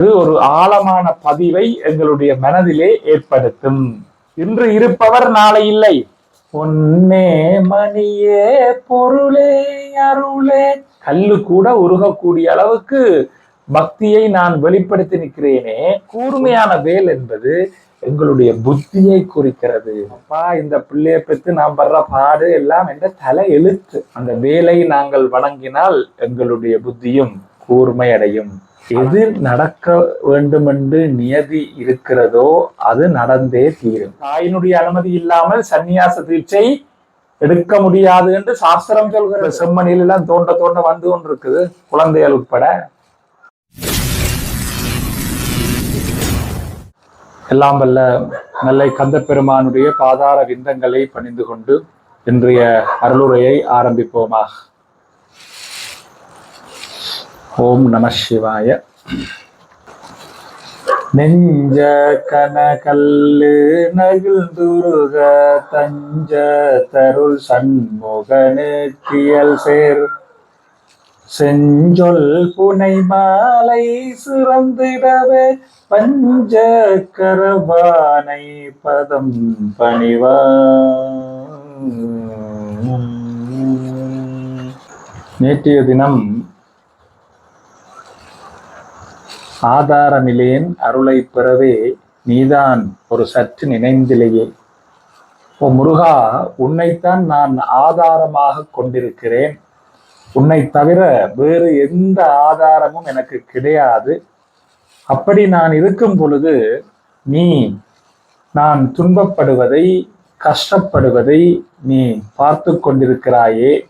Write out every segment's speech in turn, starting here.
இது ஒரு ஆழமான பதிவை எங்களுடைய மனதிலே ஏற்படுத்தும். இன்று இருப்பவர் நாளை இல்லை. பொன்னே மணியே பொருளே அருளே. கல்லு கூட உருகக்கூடிய அளவுக்கு பக்தியை நான் வெளிப்படுத்தி நிற்கிறேனே. கூர்மையான வேல் என்பது எங்களுடைய புத்தியை குறிக்கிறது. அப்பா இந்த பிள்ளையை பெற்று நாம் படுற பாடு எல்லாம் என்ற தலை எழுத்து. அந்த வேலை நாங்கள் வணங்கினால் எங்களுடைய புத்தியும் கூர்மையடையும். எது நடக்க வேண்டும் என்று நியதி இருக்கிறதோ அது நடந்தே தீரும். தாயினுடைய அனுமதி இல்லாமல் சந்நியாச தீட்சை எடுக்க முடியாது என்று சாஸ்திரம் சொல்கிறது. செம்மணில எல்லாம் தோண்ட தோண்ட வந்து கொண்டு இருக்குது குழந்தைகள் உட்பட. எல்லாம் வல்ல நல்லை கந்தப்பெருமானுடைய பாதார விந்தங்களை பணிந்து கொண்டு இன்றைய அருளுரையை ஆரம்பிப்போமா ஓம் நம சிவாய. நெஞ்ச கனகல்லு நகிழ்ந்துருக தஞ்ச தருள் சண்முகனுக்கியல் சேர். செஞ்சொல் புனை மாலை சிறந்திடவே பஞ்ச கரபானை பதம் பணிவா. நேற்றைய தினம் ஆதாரமிலேன் அருளை பெறவே நீதான் ஒரு சற்று நினைந்திலேயே. ஓ முருகா உன்னைத்தான் நான் ஆதாரமாக கொண்டிருக்கிறேன். உன்னை தவிர வேறு எந்த ஆதாரமும் எனக்கு கிடையாது. அப்படி நான் இருக்கும் பொழுது நீ நான் துன்பப்படுவதை கஷ்டப்படுவதை நீ பார்த்து கொண்டிருக்கிறாயே.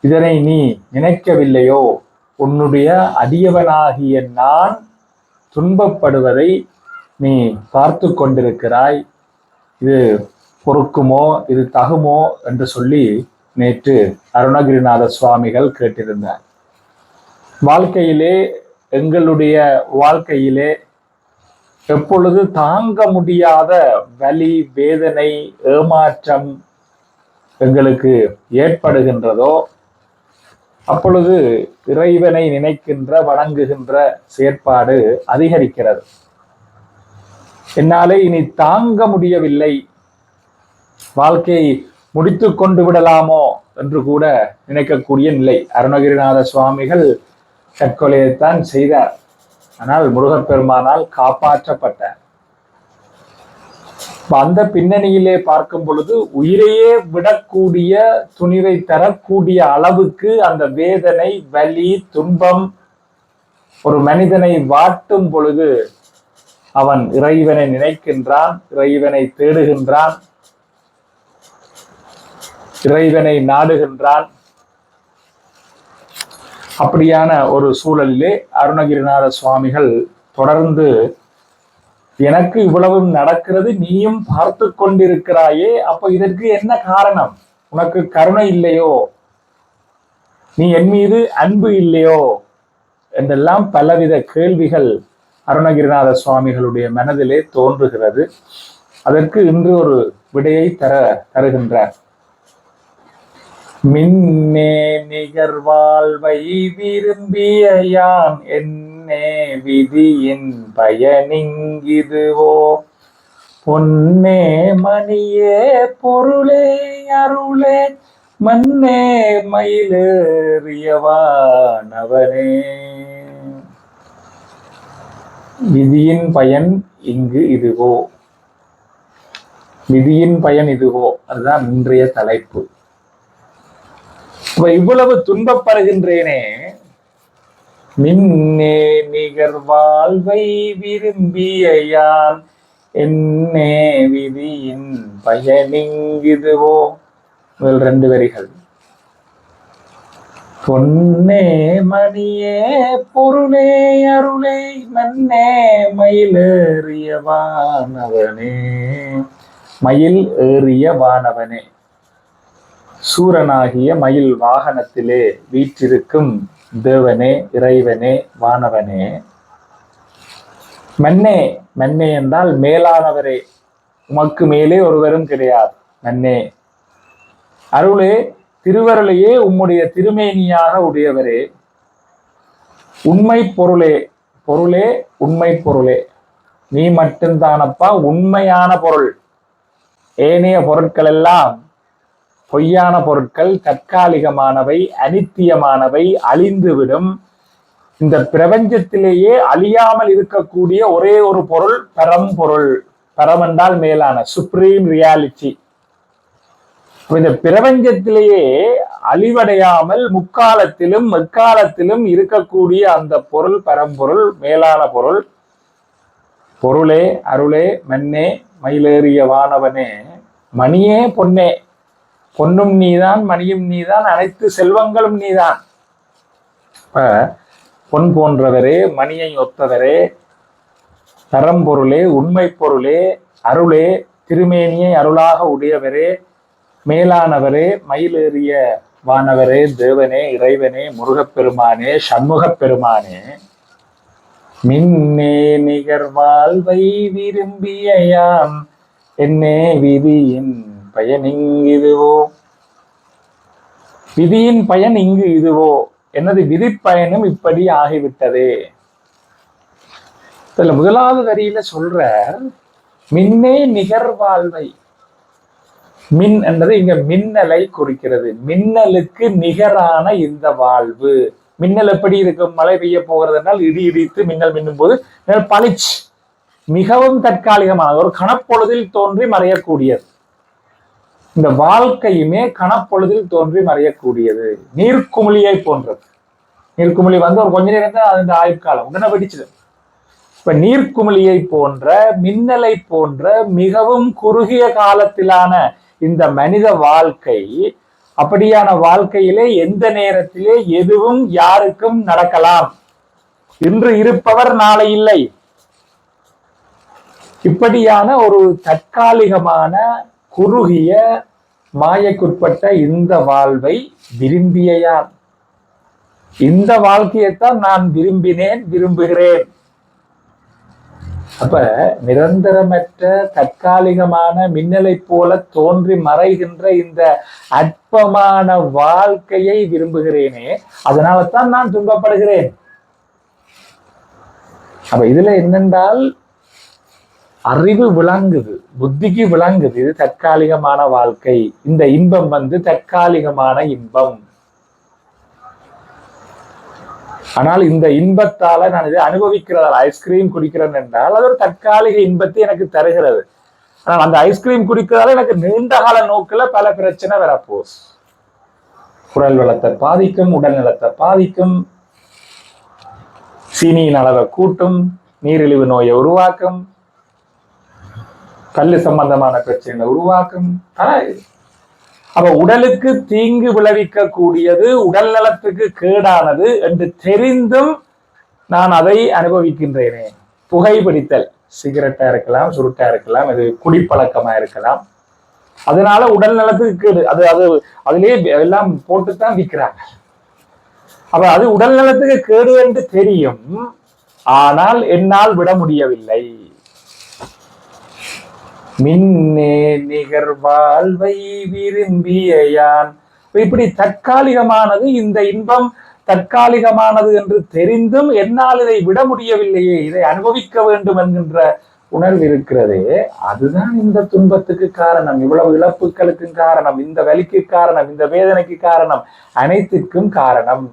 இதனை நீ நினைக்கவில்லையோ? உன்னுடைய அடியவனாகிய நான் துன்பப்படுவதை நீ பார்த்து கொண்டிருக்கிறாய். இது பொறுக்குமோ இது தகுமோ என்று சொல்லி நேற்று அருணகிரிநாத சுவாமிகள் கேட்டிருந்தார். வாழ்க்கையிலே எங்களுடைய வாழ்க்கையிலே எப்பொழுது தாங்க முடியாத வலி வேதனை ஏமாற்றம் எங்களுக்கு ஏற்படுகின்றதோ அப்பொழுது இறைவனை நினைக்கின்ற வணங்குகின்ற செயற்பாடு அதிகரிக்கிறது. என்னாலே இனி தாங்க முடியவில்லை. வாழ்க்கையை முடித்து கொண்டு விடலாமோ என்று கூட நினைக்கக்கூடிய நிலை. அருணகிரிநாத சுவாமிகள் தற்கொலையைத்தான் செய்தார். ஆனால் முருகப்பெருமானால் காப்பாற்றப்பட்டார். அந்த பின்னணியிலே பார்க்கும் பொழுது உயிரையே விடக்கூடிய துணிவை தரக்கூடிய அளவுக்கு அந்த வேதனை வலி துன்பம் ஒரு மனிதனை வாட்டும் பொழுது அவன் இறைவனை நினைக்கின்றான் இறைவனை தேடுகின்றான் இறைவனை நாடுகின்றான். அப்படியான ஒரு சூழலிலே அருணகிரிநாத சுவாமிகள் தொடர்ந்து எனக்கு இவ்வளவும் நடக்கிறது நீயும் பார்த்து கொண்டிருக்கிறாயே. அப்ப இதற்கு என்ன காரணம்? உனக்கு கருணை இல்லையோ? நீ என் மீது அன்பு இல்லையோ? என்றெல்லாம் பலவித கேள்விகள் அருணகிரிநாத சுவாமிகளுடைய மனதிலே தோன்றுகிறது. அதற்கு இன்று ஒரு விடையை தர தருகின்றார். மின்னே நிகர் வாழ்வை விரும்பிய யான் பொன்னே விதியின் பயனிங்கிதுவோ? பொன்னே மணியே பொருளே அருளே மன்னே மயிலேறியவானவனே விதியின் பயன் இங்கு இதுவோ? விதியின் பயன் இதுவோ? அதுதான் இன்றைய தலைப்பு. இப்ப இவ்வளவு துன்பப்படுகின்றேனே மின்னே நிகர் வாழ்வை விரும்பிய யான் என்னே விதியின் பயனிங்கிதுவோ? முதல் ரெண்டு வரிகள். பொன்னே மணியே பொருளே அருளே மன்னே மயில் வானவனே. மயில் ஏறிய வானவனே. சூரனாகிய மயில் வாகனத்திலே வீற்றிருக்கும் தேவனே இறைவனே வானவனே. மன்னே மன்னே என்றால் மேலானவரே. உமக்கு மேலே ஒருவரும் கிடையாது. மன்னே. அருளே திருவருளையே உம்முடைய திருமேனியாக உடையவரே. உண்மை பொருளே பொருளே உண்மை பொருளே. நீ மட்டும்தானப்பா உண்மையான பொருள். ஏனைய பொருட்கள் எல்லாம் பொய்யான பொருட்கள் தற்காலிகமானவை அனித்தியமானவை அழிந்துவிடும். இந்த பிரபஞ்சத்திலேயே அழியாமல் இருக்கக்கூடிய ஒரே ஒரு பொருள் பரம்பொருள் பரம் என்றால் மேலான சுப்ரீம் ரியாலிட்டி இந்த பிரபஞ்சத்திலேயே அழிவடையாமல் முக்காலத்திலும் எக்காலத்திலும் இருக்கக்கூடிய அந்த பொருள் பரம்பொருள் மேலான பொருள். பொருளே அருளே மண்ணே மயிலேறிய வானவனே மணியே பொன்னே. பொன்னும் நீதான் மணியும் நீதான் அனைத்து செல்வங்களும் நீதான். இப்ப பொன் போன்றவரே மணியை ஒத்தவரே பரம்பொருளே உண்மை பொருளே அருளே திருமேனியை அருளாக உடையவரே மேலானவரே மயிலேறிய வானவரே தேவனே இறைவனே முருகப்பெருமானே சண்முகப் பெருமானே மின்னே நிகர் வாழ்வை விரும்பியாம் என்னே விதியின் பயன் இங்கு இதுவோ விதியின் பயன் இங்கு இதுவோ எனது விதி பயனும் இப்படி ஆகிவிட்டதே. இதுல முதலாவது வரியில சொல்ற மின்னே நிகர் வாழ்வை. மின் என்பது இங்க மின்னலை குறிக்கிறது. மின்னலுக்கு நிகரான இந்த வாழ்வு. மின்னல் எப்படி இருக்கும்? மழை பெய்ய போகிறதுனால் இடி இடித்து மின்னல் மின்னும் போது பளிச் மிகவும் தற்காலிகமான ஒரு கணப்பொழுதில் தோன்றி மறையக்கூடியது. இந்த வாழ்க்கையுமே கணப்பொழுதில் தோன்றி மறையக்கூடியது. நீர்க்குமிழியை போன்றது. நீர்க்குமிழி வந்து ஒரு கொஞ்ச நேரம் தான் அந்த ஆயுட்காலம். உடனே வெடிச்சிடும். இப்ப நீர்க்குமிழியை போன்ற மின்னலை போன்ற மிகவும் குறுகிய காலத்திலான இந்த மனித வாழ்க்கை அப்படியான வாழ்க்கையிலே எந்த நேரத்திலே எதுவும் யாருக்கும் நடக்கலாம். இன்று இருப்பவர் நாளை இல்லை. இப்படியான ஒரு தற்காலிகமான குறுகிய மாயக்குட்பட்ட இந்த வாழ்வை விரும்பிய யார் இந்த வாழ்க்கையைத்தான் நான் விரும்பினேன் விரும்புகிறேன். அப்ப நிரந்தரமற்ற தற்காலிகமான மின்னலை போல தோன்றி மறைகின்ற இந்த அற்பமான வாழ்க்கையை விரும்புகிறேனே அதனால தான் நான் துன்பப்படுகிறேன். அப்ப இதுல என்னென்றால் அறிவு விளங்குது புத்திக்கு விளங்குது. இது தற்காலிகமான வாழ்க்கை. இந்த இன்பம் வந்து தற்காலிகமான இன்பம். ஆனால் இந்த இன்பத்தால நான் இதை அனுபவிக்கிறதால் ஐஸ்கிரீம் குடிக்கிறேன் என்றால் அது ஒரு தற்காலிக இன்பத்தை எனக்கு தருகிறது. ஆனால் அந்த ஐஸ்கிரீம் குடிக்கிறதால எனக்கு நீண்ட கால நோக்கில் பல பிரச்சனை வரப்போஸ் குரல் வளத்தை பாதிக்கும் உடல் நலத்தை பாதிக்கும் சீனியின் அளவை கூட்டும் நீரிழிவு நோயை உருவாக்கும் கல்லு சம்பந்தமான பிரச்சனைகளை உருவாக்கும் அப்ப உடலுக்கு தீங்கு விளைவிக்க கூடியது உடல் நலத்துக்கு கேடானது என்று தெரிந்தும் நான் அதை அனுபவிக்கின்றேனே. புகைப்பிடித்தல் சிகரெட்டா இருக்கலாம் சுருட்டா இருக்கலாம் இது குடிப்பழக்கமா இருக்கலாம். அதனால உடல் நலத்துக்கு கேடு. அது அது அதுலயே எல்லாம் போட்டுத்தான் விற்கிறாங்க. அப்ப அது உடல் நலத்துக்கு கேடு என்று தெரியும். ஆனால் என்னால் விட முடியவில்லை. மின்னே நிகர் வாழ்வை விரும்பிய யான் இப்படி தற்காலிகமானது இந்த இன்பம் தற்காலிகமானது என்று தெரிந்தும் என்னால் இதை விட முடியவில்லையே இதை அனுபவிக்க வேண்டும் என்கின்ற உணர்வு இருக்கிறதே அதுதான் இந்த துன்பத்துக்கு காரணம். இவ்வளவு இழப்புகளுக்கும் காரணம் இந்த வலிக்கு காரணம் இந்த வேதனைக்கு காரணம் அனைத்துக்கும் காரணம்.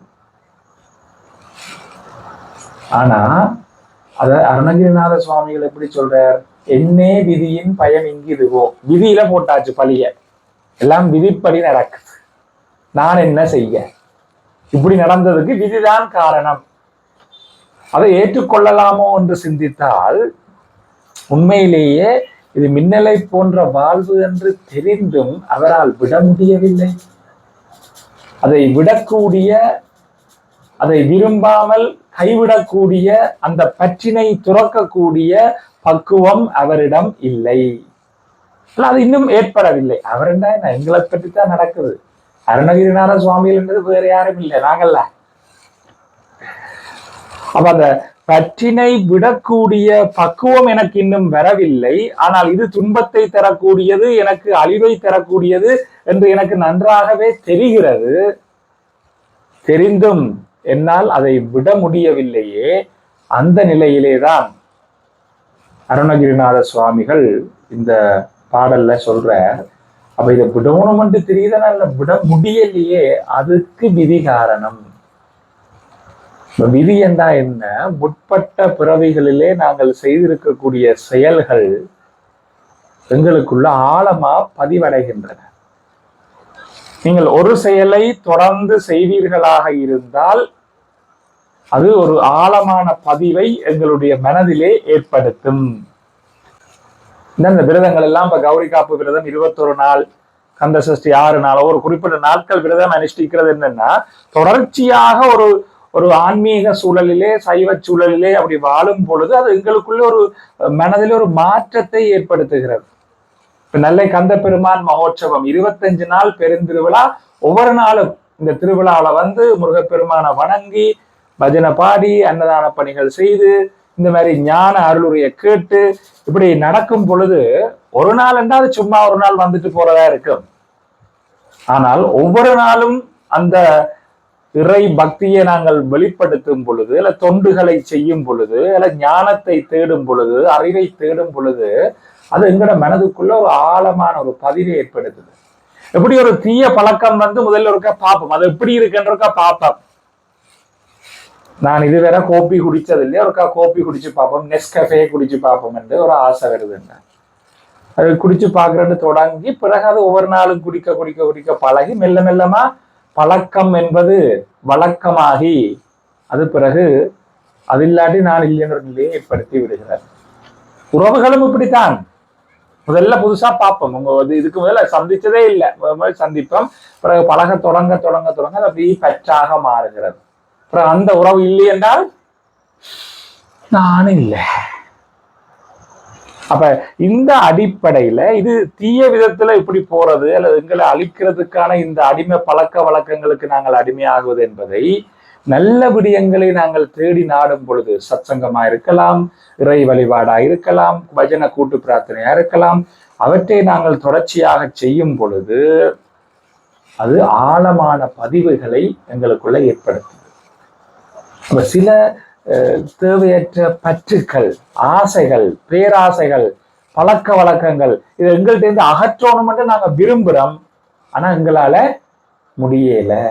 ஆனா அத அருணகிரிநாத சுவாமிகள் எப்படி சொல்றார்? என்னே விதியின் பயம் இங்கு இதுவோ விதியில போட்டாச்சு பழிய. எல்லாம் விதிப்படி நடக்குது நான் என்ன செய்ய? இப்படி நடந்ததுக்கு விதிதான் காரணம். அதை ஏற்றுக்கொள்ளலாமோ என்று சிந்தித்தால் உண்மையிலேயே இது மின்னலை போன்ற வாழ்வு என்று தெரிந்தும் அவரால் விட முடியவில்லை. அதை விடக்கூடிய அதை விரும்பாமல் கைவிடக்கூடிய அந்த பற்றினை துறக்கக்கூடிய பக்குவம் அவரிடம் இல்லை. அது இன்னும் ஏற்படவில்லை. அவர் என்ன எங்களை பற்றி தான் நடக்குது. அருணகிரிநாத சுவாமிகள் என்பது வேற யாரும் இல்லை நாங்கள்ல. அப்ப அந்த பற்றினை விடக்கூடிய பக்குவம் எனக்கு இன்னும் வரவில்லை. ஆனால் இது துன்பத்தை தரக்கூடியது எனக்கு அழிவை தரக்கூடியது என்று எனக்கு நன்றாகவே தெரிகிறது. தெரிந்தும் என்னால் அதை விட முடியவில்லையே அந்த நிலையிலே தான் அருணகிரிநாத சுவாமிகள் இந்த பாடல்ல சொல்ற அப்ப இதை விடணும் என்று தெரியுதுனால விட முடியலையே அதுக்கு விதி காரணம். விதி என்றா என்ன? முற்பட்ட பிறவிகளிலே நாங்கள் செய்திருக்கக்கூடிய செயல்கள் எங்களுக்குள்ள ஆழமா பதிவடைகின்றன. நீங்கள் ஒரு செயலை தொடர்ந்து செய்வீர்களாக இருந்தால் அது ஒரு ஆழமான பதிவை எங்களுடைய மனதிலே ஏற்படுத்தும். இந்த விரதங்கள் எல்லாம் இப்ப கௌரி காப்பு விரதம் இருபத்தொரு நாள் கந்த சஷ்டி ஆறு நாள் ஒரு குறிப்பிட்ட நாட்கள் விரதம் அனுஷ்டிக்கிறது என்னன்னா தொடர்ச்சியாக ஒரு ஒரு ஆன்மீக சூழலிலே சைவ சூழலிலே அப்படி வாழும் பொழுது அது எங்களுக்குள்ள ஒரு மனதில் ஒரு மாற்றத்தை ஏற்படுத்துகிறது. இப்ப நெல்லை கந்த பெருமான் மகோற்சவம். இருபத்தஞ்சு நாள் பெருந்திருவிழா. ஒவ்வொரு நாளும் இந்த திருவிழாவில வந்து முருகப்பெருமானை வணங்கி பஜனை பாடி அன்னதான பணிகள் செய்து இந்த மாதிரி ஞான அருளுரையை கேட்டு இப்படி நடக்கும் பொழுது ஒரு நாள் என்றால் சும்மா ஒரு நாள் வந்துட்டு போறதா இருக்கும். ஆனால் ஒவ்வொரு நாளும் அந்த இறை பக்தியை நாங்கள் வெளிப்படுத்தும் பொழுது இல்லை தொண்டுகளை செய்யும் பொழுது இல்லை ஞானத்தை தேடும் பொழுது அறிவை தேடும் பொழுது அது எங்களோட மனதுக்குள்ள ஒரு ஆழமான ஒரு பதிவை ஏற்படுத்துது. எப்படி ஒரு தீய பழக்கம் வந்து முதல்ல ஒருக்கா பார்ப்போம். அது எப்படி இருக்குன்றக்கா பார்ப்போம். நான் இதுவரை கோப்பி குடிச்சது இல்லையா? ஒருக்கா கோப்பி குடிச்சு பார்ப்போம். நெஸ்கஃபே குடிச்சு பார்ப்போம் என்று ஒரு ஆசை வருது என்ன அது குடிச்சு பார்க்குறேன்னு தொடங்கி பிறகு அது ஒவ்வொரு நாளும் குடிக்க குடிக்க குடிக்க பழகி மெல்ல மெல்லமா பழக்கம் என்பது வழக்கமாகி அது பிறகு அது இல்லாட்டி நான் இல்லைன்ற நிலையை ஏற்படுத்தி விடுகிறார். உறவுகளும் இப்படித்தான். முதல்ல புதுசா பார்ப்போம். உங்க வந்து இதுக்கு முதல்ல சந்திச்சதே இல்லை. முதல் சந்திப்போம். பிறகு பழக தொடங்க தொடங்க தொடங்க அது அப்படியே பற்றாக மாறுகிறது. அப்புறம் அந்த உறவு இல்லை என்றால்? நானும் இல்லை. அப்ப இந்த அடிப்படையில இது தீய விதத்துல இப்படி போறது அல்லது எங்களை அழிக்கிறதுக்கான இந்த அடிமை பழக்க வழக்கங்களுக்கு நாங்கள் அடிமையாகுவது என்பதை நல்ல விடயங்களை நாங்கள் தேடி நாடும் பொழுது சத்சங்கமாக இருக்கலாம் இறை வழிபாடாக இருக்கலாம் பஜன கூட்டு பிரார்த்தனையாக இருக்கலாம் அவற்றை நாங்கள் தொடர்ச்சியாக செய்யும் பொழுது அது ஆழமான பதிவுகளை எங்களுக்குள்ள ஏற்படுத்துது. சில தேவையற்ற பற்றுக்கள் ஆசைகள் பேராசைகள் பழக்க வழக்கங்கள் இது எங்கள்கிட்ட இருந்து அகற்றோன்னு மட்டும் நாங்கள் விரும்புகிறோம் ஆனால் எங்களால் முடியலை.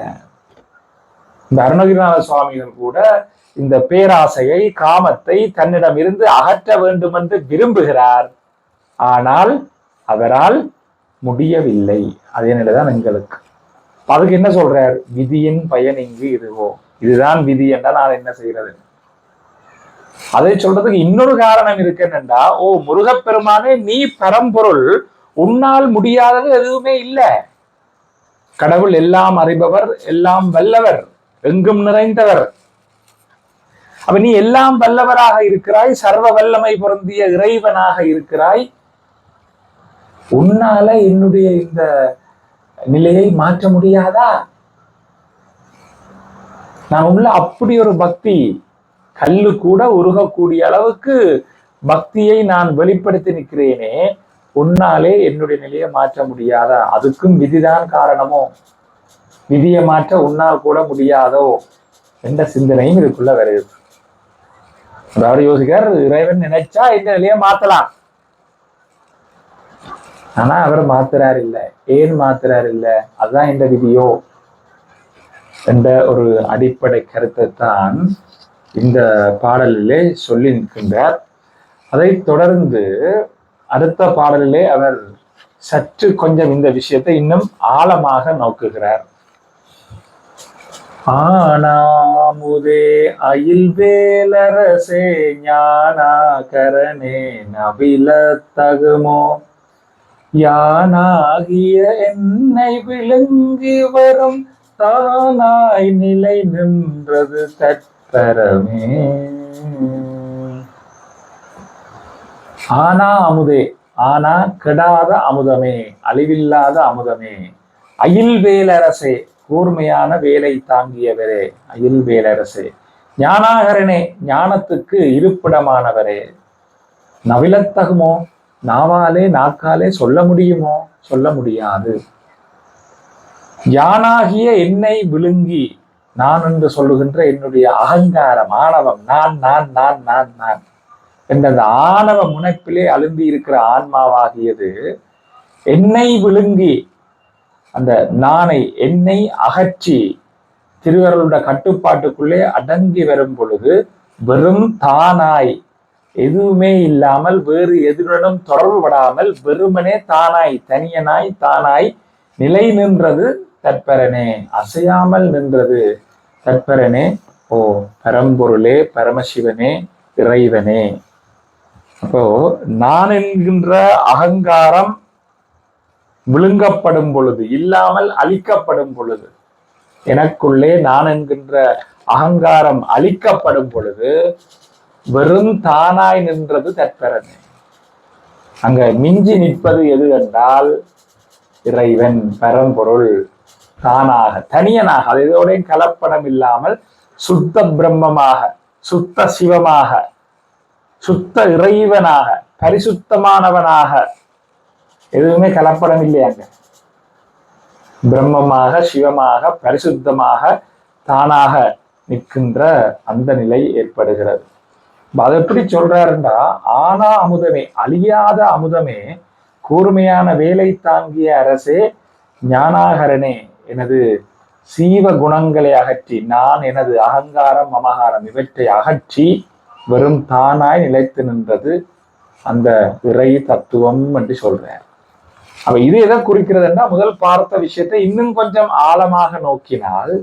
இந்த அருணகிரிநாத சுவாமிகள் கூட இந்த பேராசையை காமத்தை தன்னிடம் இருந்து அகற்ற வேண்டும் என்று விரும்புகிறார். ஆனால் அவரால் முடியவில்லை. அதே நிலைதான் எங்களுக்கு. அதுக்கு என்ன சொல்றார்? விதியின் பயன் இங்கு இதுவோ? இதுதான் விதி என்றால் நான் என்ன செய்யறது? அதை சொல்றதுக்கு இன்னொரு காரணம் இருக்கு என்னண்டா ஓ முருகப்பெருமானே நீ பரம்பொருள் உன்னால் முடியாதது எதுவுமே இல்லை. கடவுள் எல்லாம் அறிபவர் எல்லாம் வல்லவர். எங்கும் நிறைந்தவர். அப்ப நீ எல்லாம் வல்லவராக இருக்கிறாய் சர்வ வல்லமை பொருந்திய இறைவனாக இருக்கிறாய். உன்னால என்னுடைய இந்த நிலையை மாற்ற முடியாதா? நான் உள்ள அப்படி ஒரு பக்தி கல்லு கூட உருகக்கூடிய அளவுக்கு பக்தியை நான் வெளிப்படுத்தி நிற்கிறேனே உன்னாலே என்னுடைய நிலையை மாற்ற முடியாதா? அதுக்கும் விதிதான் காரணமோ? விதியை மாற்ற உன்னால் கூட முடியாதோ என்ற சிந்தனையும் இதுக்குள்ள வருது. அதாவது யோசிக்கார் இறைவன் நினைச்சா இந்த நிலையை மாத்தலாம். ஆனா அவர் மாத்துறார் இல்ல. ஏன் மாத்துறார் இல்ல? அதுதான் இந்த விதியோ என்ற ஒரு அடிப்படை கருத்தை தான் இந்த பாடலிலே சொல்லி நிற்கின்றார் அதை தொடர்ந்து அடுத்த பாடலிலே அவர் சற்று கொஞ்சம் இந்த விஷயத்தை இன்னும் ஆழமாக நோக்குகிறார். ஆனாமுதே அயில் வேலரசே ஞானாகரனே நபிலத்தகுமோ? யானாகிய என்னை விழுங்கி வரும் தானாய் நிலை நின்றது தற்பரமே. ஆனா அமுதே ஆனா கெடாத அமுதமே அழிவில்லாத அமுதமே அயில் வேலரசே கூர்மையான வேலை தாங்கியவரே அயில் வேலரசே. ஞானாகரனே ஞானத்துக்கு இருப்பிடமானவரே. நவிலத்தகுமோ நாவாலே நாக்காலே சொல்ல முடியுமோ? சொல்ல முடியாது. யானாகிய என்னை விழுங்கி நான் என்று சொல்லுகின்ற என்னுடைய அகங்காரம் ஆணவம் நான் நான் நான் நான் நான் என்ற அந்த ஆணவ முனைப்பிலே அழும்பி இருக்கிற ஆன்மாவாகியது என்னை விழுங்கி அந்த நானை என்னை அகற்றி திருவருளோட கட்டுப்பாட்டுக்குள்ளே அடங்கி வரும் பொழுது வெறும் தானாய் எதுவுமே இல்லாமல் வேறு எதுடனும் தொடர்புபடாமல் வெறுமனே தானாய் தனியனாய் தானாய் நிலை நின்றது தற்பரனே அசையாமல் நின்றது தற்பரனே ஓ பரம்பொருளே பரமசிவனே இறைவனே. அப்போ நான் என்கின்ற அகங்காரம் விழுங்கப்படும் பொழுது இல்லாமல் அழிக்கப்படும் பொழுது எனக்குள்ளே நான் என்கின்ற அகங்காரம் அழிக்கப்படும் பொழுது வெறும் தானாய் நின்றது தற்பெறமே அங்க மிஞ்சி நிற்பது எது என்றால் இறைவன் பரம்பொருள் தானாக தனியனாக அது இதோடையும் கலப்படம் இல்லாமல் சுத்த பிரம்மமாக சுத்த சிவமாக சுத்த இறைவனாக பரிசுத்தமானவனாக எதுவுமே கலப்படம் இல்லையாங்க பிரம்மமாக சிவமாக பரிசுத்தமாக தானாக நிற்கின்ற அந்த நிலை ஏற்படுகிறது. அது எப்படி சொல்றாருன்னா ஆனா அமுதமே அழியாத அமுதமே கூர்மையான வேலை தாங்கிய அரசே ஞானாகரனே எனது சீவ குணங்களை அகற்றி நான் எனது அகங்காரம் மமகாரம் இவற்றை அகற்றி வெறும் தானாய் நிலைத்து நின்றது அந்த இறை தத்துவம் என்று சொல்றார். அப்ப இது எதை குறிக்கிறதுன்னா முதல் பார்த்த விஷயத்தை இன்னும் கொஞ்சம் ஆழமாக நோக்கினால்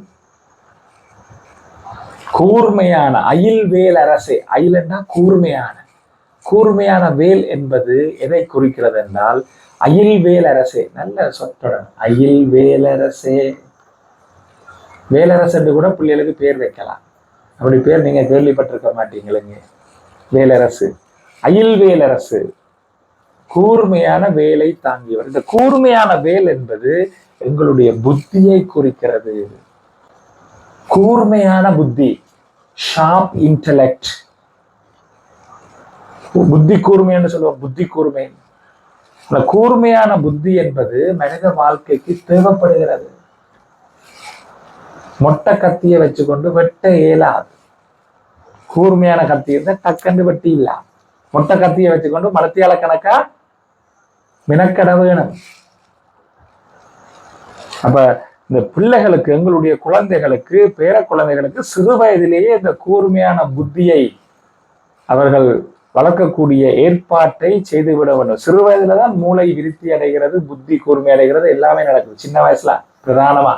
கூர்மையான அயில் வேல் அரசே அயிலன்னா கூர்மையான. கூர்மையான வேல் என்பது எதை குறிக்கிறது என்றால் அயில் வேலரசே நல்ல சொற்றொடர். அயில் வேலரசே வேலரசு என்று கூட பிள்ளைகளுக்கு பேர் வைக்கலாம். அப்படி பேர் நீங்க கேள்விப்பட்டிருக்க மாட்டீங்களுங்க. வேலரசு அயில் வேலரசு கூர்மையான வேலை தாங்கியவர். இந்த கூர்மையான வேல் என்பது எங்களுடைய புத்தியை குறிக்கிறது. கூர்மையான புத்தி ஷார்ப் இன்டலெக்ட் புத்தி கூர்மைன்னு சொல்லுவோம் புத்தி கூர்மை. அந்த கூர்மையான புத்தி என்பது மனித வாழ்க்கைக்கு தேவைப்படுகிறது. மொட்டை கத்தியை வச்சுக்கொண்டு வெட்ட இயலாது. கூர்மையான கத்தி இருந்தால் டக்குன்னு வெட்டி இல்லாம் மொட்டை கத்தியை வச்சுக்கொண்டு மலத்தியால கணக்கா மினக்கட வேணும் அப்ப இந்த பிள்ளைகளுக்கு எங்களுடைய குழந்தைகளுக்கு பேர குழந்தைகளுக்கு சிறு வயதிலேயே இந்த கூர்மையான புத்தியை அவர்கள் வளர்க்கக்கூடிய ஏற்பாட்டை செய்துவிட வேண்டும். சிறு வயதுல தான் மூளை விருத்தி அடைகிறது புத்தி கூர்மை அடைகிறது எல்லாமே நடக்குது. சின்ன வயசுல பிரதானமா.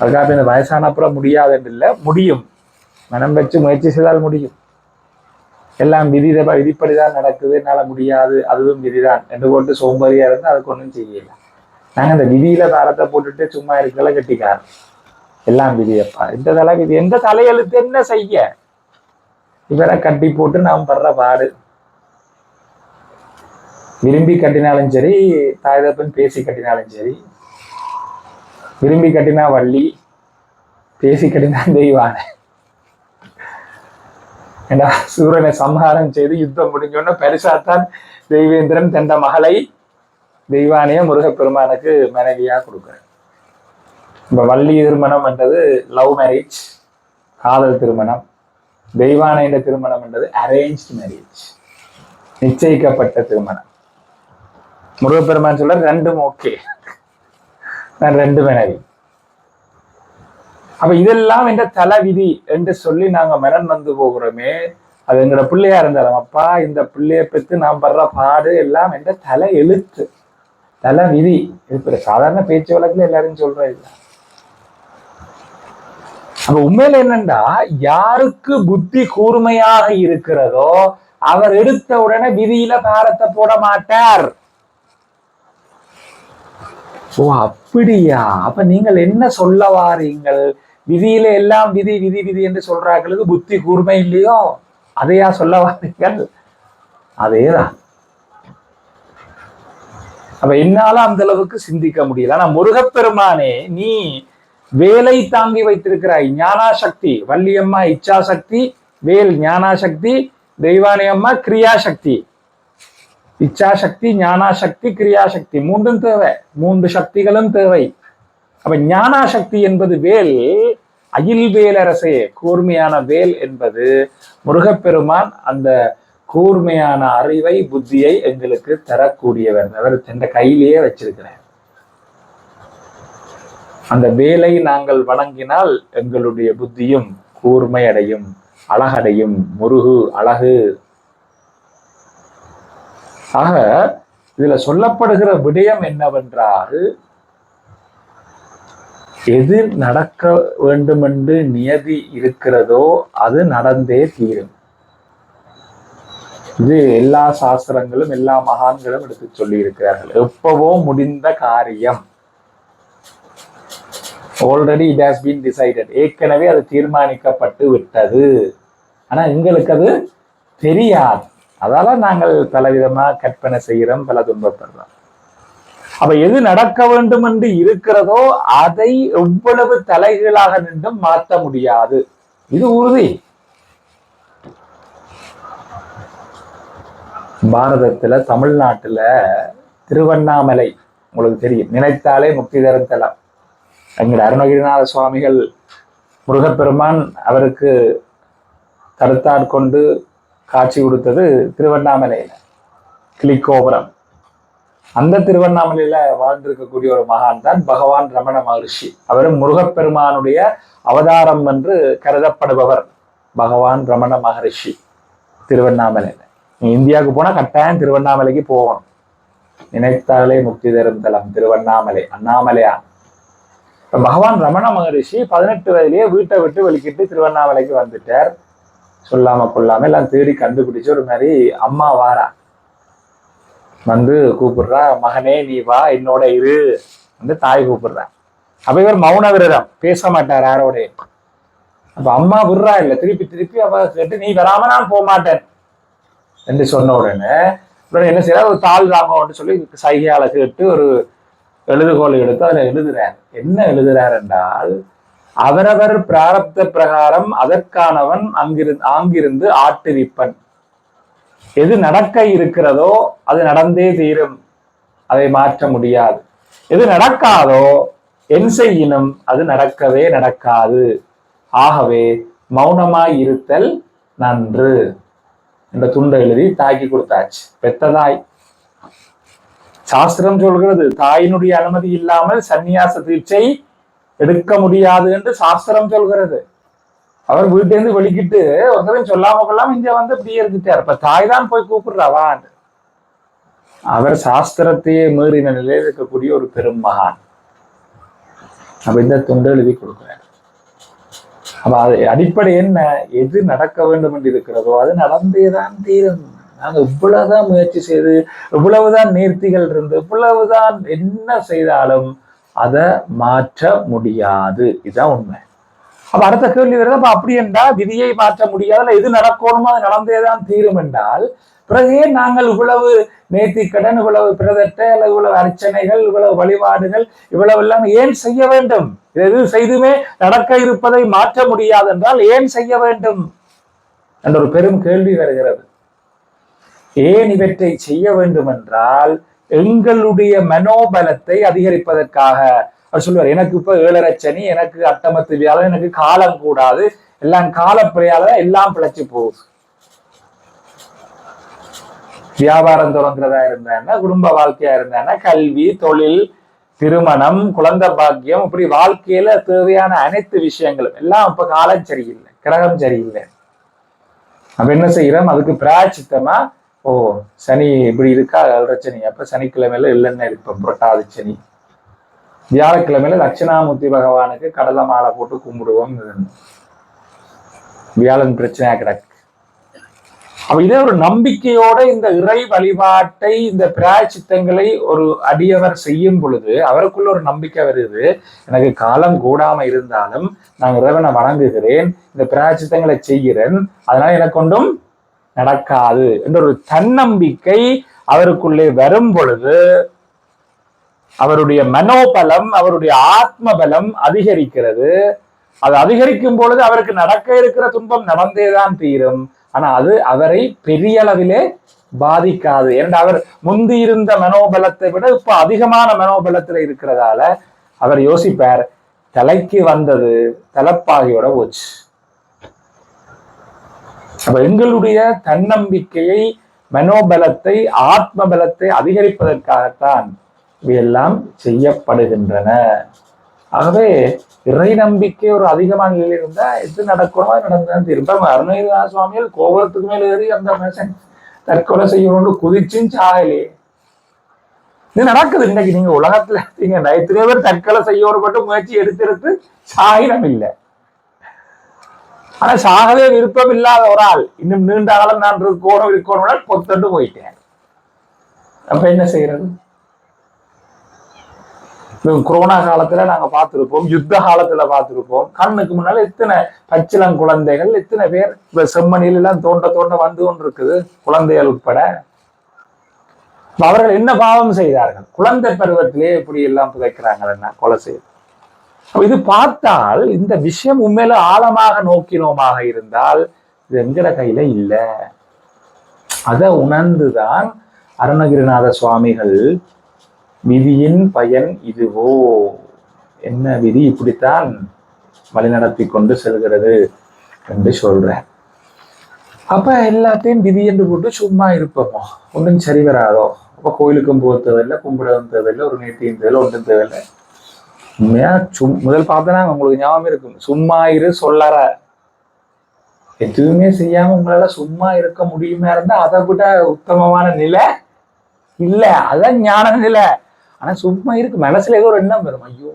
அதுக்காக இந்த வயசான அப்புறம் முடியாது என்று இல்லை முடியும். மனம் வச்சு முயற்சி செய்தால் முடியும். எல்லாம் விதி விதிப்படிதான் நடக்குது என்னால முடியாது அதுவும் விதிதான் என்று போட்டு சோம்பேறியா இருந்து அதுக்கு ஒன்றும் செய்யல. நாங்க இந்த விதியில தாரத்தை போட்டுட்டு சும்மா இருக்கல கட்டிக்கார். எல்லாம் விதியப்பா. இந்த தலை விதி எந்த தலையெழுத்து என்ன செய்ய? இவரை கட்டி போட்டு நாம் படுற பாடு. விரும்பி கட்டினாலும் சரி தாய் தப்பன் பேசி கட்டினாலும் சரி. விரும்பி கட்டினா வள்ளி பேசி கட்டினா தெய்வானே. ஏன்னா சூரனை சம்ஹாரம் செய்து யுத்தம் முடிஞ்சோன்னு பெருசாத்தான் தெய்வேந்திரன் தந்த மகளை தெய்வானைய முருகப்பெருமானுக்கு மனைவியாக கொடுக்குறேன் இப்போ வள்ளி திருமணம் என்றது லவ் மேரேஜ் காதல் திருமணம். தெய்வானைய திருமணம் என்றது அரேஞ்ச் மேரேஜ் நிச்சயிக்கப்பட்ட திருமணம். முருகப்பெருமான் சொல்ல ரெண்டும் ஓகே நான் ரெண்டு மனைவி. அப்ப இதெல்லாம் என்ற தலை விதி என்று சொல்லி நாங்க மனம் வந்து போகிறோமே. அது எங்களோட பிள்ளையா இருந்தாலும் அப்பா இந்த பிள்ளைய பெற்று நாம் படுற பாடு எல்லாம் என்ற தலை எழுத்து. தலை விதி இது சாதாரண பேச்சு வழக்குல எல்லாரும் சொல்றது அப்ப உண்மையில என்னண்டா யாருக்கு புத்தி கூர்மையாக இருக்கிறதோ அவர் எடுத்த உடனே விதியில பாரத்தை போட மாட்டார். ஓ அப்படியா? அப்ப நீங்கள் என்ன சொல்ல வாரீங்கள்? விதியில எல்லாம் விதி விதி விதி என்று சொல்றாங்களுக்கு புத்தி கூர்மை இல்லையோ? அதையா சொல்ல வாரீங்கள். அதேதான். அப்ப என்னால அந்த அளவுக்கு சிந்திக்க முடியல. ஆனா முருகப்பெருமானே நீ வேலை தாங்கி வைத்திருக்கிறாய். ஞானாசக்தி வள்ளியம்மா இச்சாசக்தி வேல் ஞானாசக்தி தெய்வானி அம்மா கிரியாசக்தி. இச்சாசக்தி ஞானாசக்தி கிரியாசக்தி. மூன்றும் தேவை. மூன்று சக்திகளும் தேவை. அப்ப ஞானாசக்தி என்பது வேல் அயில் வேலரசே கூர்மையான வேல் என்பது முருகப்பெருமான் அந்த கூர்மையான அறிவை புத்தியை எங்களுக்கு தரக்கூடியவர். அவர் தந்த கையிலேயே வச்சிருக்கிறார். அந்த வேலை நாங்கள் வணங்கினால் எங்களுடைய புத்தியும் கூர்மை அடையும் அழகடையும். முருகு அழகு. ஆக இதுல சொல்லப்படுகிற விடயம் என்னவென்றால் எது நடக்க வேண்டுமென்று நியதி இருக்கிறதோ அது நடந்தே தீரும். இது எல்லா சாஸ்திரங்களும் எல்லா மகான்களும் எடுத்து சொல்லி இருக்கிறார்கள் எப்பவோ முடிந்த காரியம். Already it has been decided ஏற்கனவே அது தீர்மானிக்கப்பட்டு விட்டது. ஆனா எங்களுக்கு அது தெரியாது. அதால நாங்கள் பலவிதமா கற்பனை செய்கிறோம் பல துன்பப்படுறோம். அப்ப எது நடக்க வேண்டும் என்று இருக்கிறதோ அதை எவ்வளவு தலைகீழாக நின்றும் மாற்ற முடியாது. இது உறுதி. பாரதத்துல தமிழ்நாட்டுல திருவண்ணாமலை உங்களுக்கு தெரியும். நினைத்தாலே முக்தி தரும் தலம். எங்கள் அருணகிரிநாத சுவாமிகள் முருகப்பெருமான் அவருக்கு கருத்தாட்கொண்டு காட்சி கொடுத்தது திருவண்ணாமலையில கிளிக்கோபுரம். அந்த திருவண்ணாமலையில வாழ்ந்திருக்கக்கூடிய ஒரு மகான் தான் பகவான் ரமண மகர்ஷி. அவரும் முருகப்பெருமானுடைய அவதாரம் என்று கருதப்படுபவர் பகவான் ரமண மகரிஷி திருவண்ணாமலையில. நீ இந்தியாவுக்கு போனா கட்டாயம் திருவண்ணாமலைக்கு போகணும். நினைத்தாலே முக்தி தரும் தலம் திருவண்ணாமலை அண்ணாமலையா? இப்ப பகவான் ரமண மகரிஷி பதினெட்டு வயதிலேயே வீட்டை விட்டு வெளிக்கிட்டு திருவண்ணாமலைக்கு வந்துட்டார். சொல்லாம கொள்ளாம எல்லாம் தேடி கண்டுபிடிச்சு ஒரு மாதிரி அம்மா வாரா. வந்து கூப்பிடுறா மகனே நீ வா என்னோட இரு. வந்து தாய் கூப்பிடுறா. அப்ப இவர் மௌன விரதம் பேச மாட்டார் யாரோடைய அப்ப அம்மா விடுறா இல்ல திருப்பி திருப்பி அவ கேட்டு நீ வராம நான் போக மாட்டேன். என்று சொன்ன உடனே உடனே என்ன செய்யறா ஒரு தாள் வாங்கன்னு சொல்லி சைகையால கேட்டு ஒரு எழுதுகோலை எடுத்து அதுல எழுதுறார். என்ன எழுதுறார் என்றால் அவரவர் பிராரப்த பிரகாரம் அதற்கானவன் அங்கிருந்து ஆங்கிருந்து ஆட்டுவிப்பன். எது நடக்க இருக்கிறதோ அது நடந்தே தீரும். அதை மாற்ற முடியாது. எது நடக்காதோ என் செய்யினும் அது நடக்கவே நடக்காது. ஆகவே மௌனமாய் இருத்தல் நன்று என்ற துண்டை எழுதி தாக்கி கொடுத்தாச்சு. பெத்த தாய் சாஸ்திரம் சொல்கிறது தாயினுடைய அனுமதி இல்லாமல் சந்நியாச தீட்சை எடுக்க முடியாது என்று சாஸ்திரம் சொல்கிறது. அவர் வீட்டிலேருந்து வெளிக்கிட்டு ஒருத்தரும் சொல்லாம கொள்ளாம இங்க வந்து இப்படியே இருந்துட்டார். இப்ப தாய் தான் போய் கூப்பிடுறாவா அவர் சாஸ்திரத்தையே மீறின நிலையில் இருக்கக்கூடிய ஒரு பெரும் மகான். அப்ப இந்த துண்டு எழுதி கொடுக்கிறார். அப்ப அது அடிப்படை என்ன? எது நடக்க வேண்டும் என்று இருக்கிறதோ அது நடந்தேதான் தீரும். நாங்க இவ்வளவுதான் முயற்சி செய்து இவ்வளவுதான் நேர்த்திகள் இருந்து இவ்வளவுதான் என்ன செய்தாலும் அதை மாற்ற முடியாது. இதுதான் உண்மை. அப்ப அடுத்த கேள்வி வருது அப்ப அப்படி என்றால் விதியை மாற்ற முடியாதுல எது நடக்கணுமோ அது நடந்தேதான் தீரும் என்றால் பிறகு நாங்கள் இவ்வளவு நேர்த்திக்கடன் இவ்வளவு பிரதட்ட அல்லது இவ்வளவு அர்ச்சனைகள் இவ்வளவு வழிபாடுகள் இவ்வளவு எல்லாம் ஏன் செய்ய வேண்டும்? எது செய்துமே நடக்க இருப்பதை மாற்ற முடியாது என்றால் ஏன் செய்ய வேண்டும்? என்ற ஒரு பெரும் கேள்வி வருகிறது. ஏன் இவற்றை செய்ய வேண்டும் என்றால் எங்களுடைய மனோபலத்தை அதிகரிப்பதற்காக அவர் சொல்லுவார் எனக்கு இப்ப ஏழரை சனி எனக்கு அட்டமத்து வியாழன் எனக்கு காலம் கூடாது. எல்லாம் காலப்பிழையால எல்லாம் பிழைச்சு போகுது. வியாபாரம் தொடங்குறதா இருந்தான்னா குடும்ப வாழ்க்கையா இருந்தேன்னா கல்வி தொழில் திருமணம் குழந்தை பாக்கியம் இப்படி வாழ்க்கையில தேவையான அனைத்து விஷயங்களும் எல்லாம் இப்ப காலம் சரியில்லை கிரகம் சரியில்லை. அப்ப என்ன செய்யறோம்? அதுக்கு பிராச்சித்தமா ஓ சனி இப்படி இருக்கா ஏழரை சனி. அப்ப சனிக்கிழமையில இல்லைன்னு இருப்போம் புரட்டாதி சனி. வியாழக்கிழமையில தட்சிணாமூர்த்தி பகவானுக்கு கடலை மாலை போட்டு கும்பிடுவோம் வியாழன் பிரச்சனையா கிடக்கு. அப்ப இதே ஒரு நம்பிக்கையோட இந்த இறை வழிபாட்டை இந்த பிராயச்சித்தங்களை ஒரு அடியவர் செய்யும் பொழுது அவருக்குள்ள ஒரு நம்பிக்கை வருது. எனக்கு காலம் கூடாம இருந்தாலும் நான் இறைவனை வணங்குகிறேன் இந்த பிராயச்சித்தங்களை செய்கிறேன் அதனால எனக்கு ஒன்றும் நடக்காது என்ற ஒரு தன்னம்பிக்கை அவருக்குள்ளே வரும் பொழுது அவருடைய மனோபலம் அவருடைய ஆத்ம பலம் அதிகரிக்கிறது. அது அதிகரிக்கும் பொழுது அவருக்கு நடக்க இருக்கிற துன்பம் நடந்தேதான் தீரும். ஆனா அது அவரை பெரிய அளவிலே பாதிக்காது. ஏன்னா அவர் முந்தி இருந்த மனோபலத்தை விட இப்ப அதிகமான மனோபலத்துல இருக்கிறதால அவர் யோசிப்பார் தலைக்கு வந்தது தலைப்பாகையோட போச்சு. அப்ப எங்களுடைய தன்னம்பிக்கையை மனோபலத்தை ஆத்ம பலத்தை அதிகரிப்பதற்காகத்தான் இவையெல்லாம் செய்யப்படுகின்றன. ஆகவே இறை நம்பிக்கை ஒரு அதிகமான நிலையில் இருந்தா எது நடக்கணுமோ நடந்தான் திரும்ப அருணகிரிநாத சுவாமிகள் கோபுரத்துக்கு மேல ஏறி அந்த மனுஷன் தற்கொலை செய்யணும்னு குதிச்சும் சாகலையே இது நடக்குது. இன்னைக்கு நீங்க உலகத்துல நீங்க எத்தனையோ பேர் தற்கொலை செய்யணும் மட்டும் முயற்சி எடுத்து எடுத்து சாகிடம் இல்லை. ஆனா சாகவே விருப்பம் இல்லாத ஒரு ஆள். இன்னும் நீண்ட காலம் நான் இருக்கணும் இருக்கணும்னா பொத்தண்டு போயிட்டேன். அப்ப என்ன செய்யறது? கொரோனா காலத்துல நாங்க பார்த்திருப்போம் யுத்த காலத்துல பார்த்திருப்போம். கண்ணுக்கு முன்னால எத்தனை பச்சிளம் குழந்தைகள் எத்தனை பேர் இப்ப செம்மணியில எல்லாம் தோண்ட தோண்ட வந்து கொண்டு இருக்குது குழந்தைகள் உட்பட. அவர்கள் என்ன பாவம் செய்தார்கள்? குழந்தை பருவத்திலே இப்படி எல்லாம் புதைக்கிறாங்கன்னா கொலை செய்து. இது பார்த்தால் இந்த விஷயம் உண்மையில ஆழமாக நோக்கினோமாக இருந்தால் இது எங்கட கையில இல்ல. அதை உணர்ந்துதான் அருணகிரிநாத சுவாமிகள் விதியின் பயன் இதுவோ? என்ன விதி? இப்படித்தான் வழிநடத்தி கொண்டு செல்கிறது என்று சொல்றேன். அப்ப எல்லாத்தையும் விதி என்று போட்டு சும்மா இருப்போமோ? ஒன்றும் சரி வராதோ? அப்ப கோயிலுக்கும் போக தேவையில்லை கும்பிடவும் தேவையில்லை ஒரு நேர்த்தியும் தேவையில்லை ஒன்றும் தேவையில்லை. உண்மையா? சும் முதல் பார்த்தனா உங்களுக்கு ஞாபகம் இருக்கும். சும்மா இரு சொல்லற. எதுவுமே செய்யாம உங்களால சும்மா இருக்க முடியுமா இருந்தா அதை விட உத்தமமான நிலை இல்ல. அதான் ஞான நிலை. ஆனா சும்மா இருக்கு. மனசுல ஏதோ ஒரு எண்ணம் வரும். ஐயோ.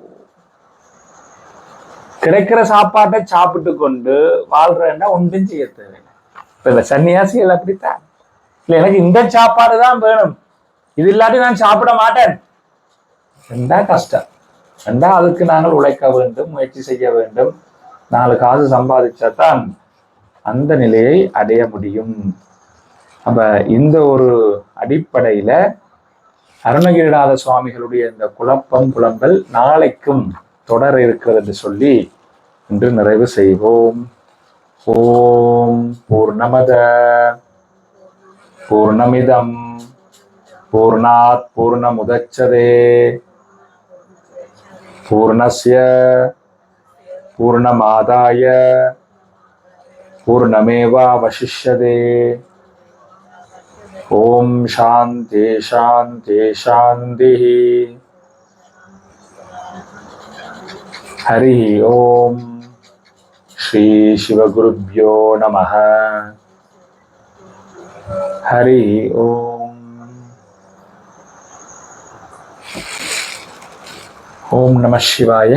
கிடைக்கிற சாப்பாட்டை சாப்பிட்டு கொண்டு வாழ்றேன்னா ஒன்றும் செய்ய தேவையில்லை. இப்ப இந்த சன்னியாசிகள் அப்படித்தான். இல்ல எனக்கு இந்த சாப்பாடு தான் வேணும். இது இல்லாட்டி நான் சாப்பிட மாட்டேன். ரெண்டா கஷ்டம். ரெண்டா அதுக்கு நாங்கள் உழைக்க வேண்டும் முயற்சி செய்ய வேண்டும். நாலு காசு சம்பாதிச்சா தான் அந்த நிலையை அடைய முடியும். அப்ப இந்த ஒரு அடிப்படையில அருணகிரிநாத சுவாமிகளுடைய இந்த குழப்பம் புலம்பல் நாளைக்கும் தொடர இருக்கிறது என்று சொல்லி இன்று நிறைவு செய்வோம். ஓம் பூர்ணமத பூர்ணமிதம் பூர்ணாத் பூர்ணமுதச்சதே பூர்ணஸ்ய பூர்ணமாதாய பூர்ணமேவாவசிஷ்யதே. ஓம் சாந்தி சாந்தி சாந்தி ஹரி ஓம் ஸ்ரீ சிவகுருப்யோ நம ஹரி ஓம் ஓம் நம சிவாய